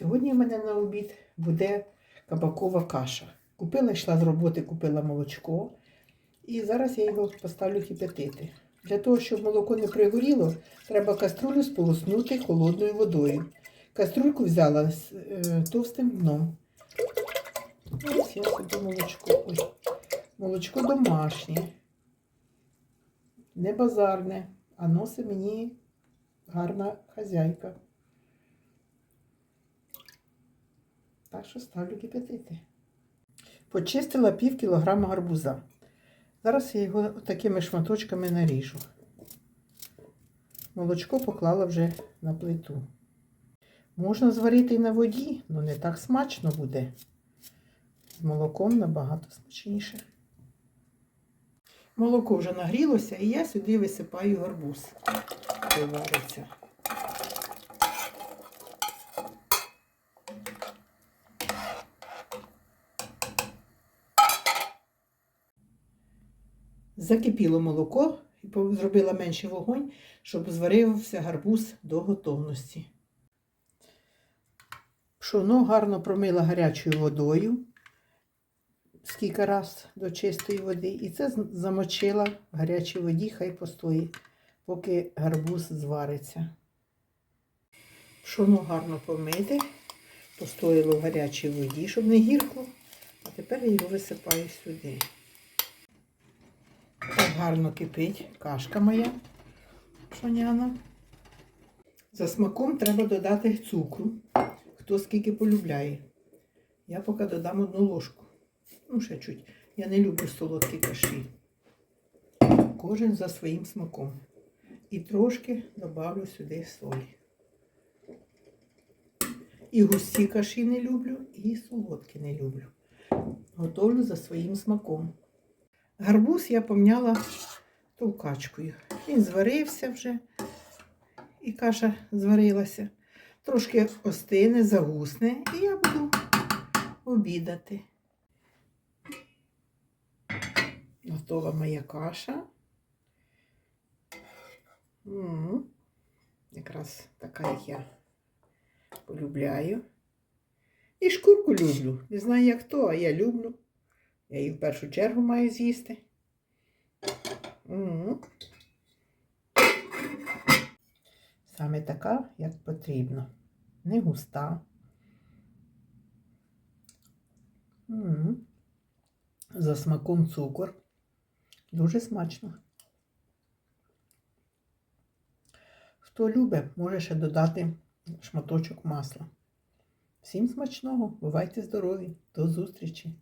Сьогодні в мене на обід буде кабакова каша. Купила, йшла з роботи, купила молочко. І зараз я його поставлю кипятити. Для того, щоб молоко не пригоріло, треба каструлю сполоснути холодною водою. Каструльку взяла з е, товстим дном. Ось я собі молочко. Ой. Молочко домашнє, не базарне, а носить мені гарна хазяйка. Так що ставлю кипятити. Почистила пів кілограма гарбуза. Зараз я його такими шматочками наріжу. Молочко поклала вже на плиту. Можна зварити і на воді, але не так смачно буде. З молоком набагато смачніше. Молоко вже нагрілося, і я сюди висипаю гарбуз. Вариться. Закипіло молоко і зробила менший вогонь, щоб зварився гарбуз до готовності. Пшоно гарно промила гарячою водою, скільки раз до чистої води, і це замочила в гарячій воді, хай постоїть, поки гарбуз звариться. Пшоно гарно помити, постояло в гарячій воді, щоб не гірко, а тепер його висипаю сюди. Гарно кипить кашка моя пшоняна. За смаком треба додати цукру, хто скільки полюбляє. Я поки додам одну ложку. Ну, ще чуть. Я не люблю солодкі каші. Кожен за своїм смаком. І трошки добавлю сюди солі. І густі каші не люблю, і солодкі не люблю. Готовлю за своїм смаком. Гарбуз я помняла товкачкою. Він зварився вже, і каша зварилася. Трошки остине, загусне, і я буду обідати. Готова моя каша. М, Якраз така, як я полюбляю. І шкурку люблю. Не знаю, як то, а я люблю. Я її в першу чергу маю з'їсти. Саме така, як потрібно. Не густа. За смаком цукор. Дуже смачно. Хто любить, може ще додати шматочок масла. Всім смачного, бувайте здорові, до зустрічі!